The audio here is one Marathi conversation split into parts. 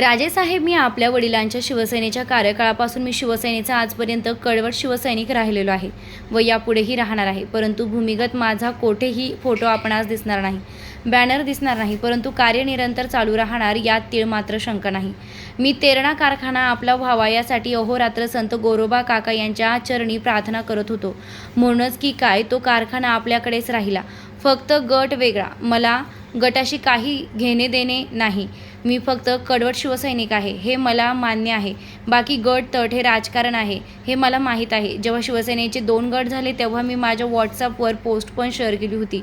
राजेसाहेब मी आपल्या वडिलांच्या शिवसेनेच्या कार्यकाळापासून मी शिवसेनेचा आजपर्यंत कडवट शिवसैनिक राहिलेलो आहे व यापुढेही राहणार आहे. परंतु भूमिगत माझा कोठेही फोटो आपणास दिसणार नाही. बॅनर दिसणार नाही. परंतु कार्य निरंतर चालू राहणार यात तीळ मात्र शंका नाही. मी तेरणा कारखाना आपला व्हावा यासाठी अहोरात्र संत गोरोबा काका यांच्या चरणी प्रार्थना करत होतो. म्हणूनच की काय तो कारखाना आपल्याकडेच राहिला. फक्त गट वेगळा. मला गटाशी काही घेणे देणे नाही. मी फक्त कडवट शिवसैनिक आहे. हे मला मान्य आहे. बाकी गट तट हे राजकारण आहे. हे मला माहीत आहे. जेव्हा शिवसेनेचे दोन गट झाले तेव्हा मी माझ्या व्हॉट्सअपवर पोस्ट पण शेअर केली होती.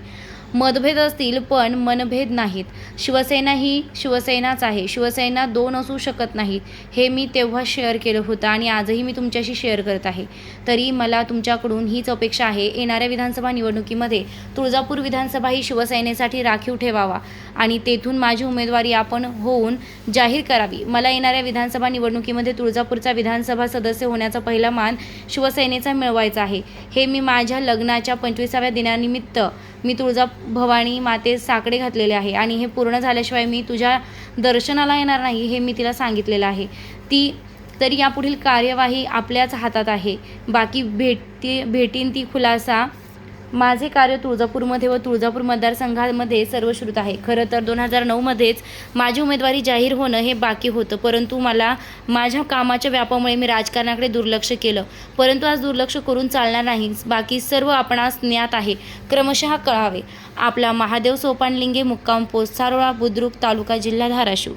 मतभेद असतील पण मनभेद नाहीत. शिवसेना ही शिवसेनाच आहे. शिवसेना दोन असू शकत नाहीत. हे मी तेव्हा शेअर केलं होतं आणि आजही मी तुमच्याशी शेअर करत आहे. तरी मला तुमच्याकडून हीच अपेक्षा आहे. येणाऱ्या विधानसभा निवडणुकीमध्ये तुळजापूर विधानसभा ही शिवसेनेसाठी राखीव ठेवावा आणि तेथून माझी उमेदवारी आपण होऊन जाहीर करावी. मला येणाऱ्या विधानसभा निवडणुकीमध्ये तुळजापूरचा विधानसभा सदस्य होण्याचा पहिला मान शिवसेनेचा मिळवायचा आहे. हे मी माझ्या लग्नाच्या पंचवीसाव्या दिनानिमित्त मी तुळजा भवानी मातेस साकडे घातलेले आहे आणि हे पूर्ण झाल्याशिवाय मी तुझ्या दर्शनाला येणार नाही हे मी तिला सांगितलेलं आहे. ती तरी यापुढील कार्यवाही आपल्याच हातात आहे. बाकी भेटती भेटीन ती खुलासा माझे कार्य तुळजापूरमध्ये व तुळजापूर मतदारसंघामध्ये सर्वश्रुत आहे. खरं तर दोन हजार नऊमध्येच माझी उमेदवारी जाहीर होणं हे बाकी होतं. परंतु मला माझ्या कामाच्या व्यापामुळे मी राजकारणाकडे दुर्लक्ष केलं. परंतु आज दुर्लक्ष करून चालणार नाही. बाकी सर्व आपणास ज्ञात आहे. क्रमशः कळावे. आपला महादेव सोपानलिंगे मुक्काम पोस्ट सारोळा बुद्रुक तालुका जिल्हा धाराशिव.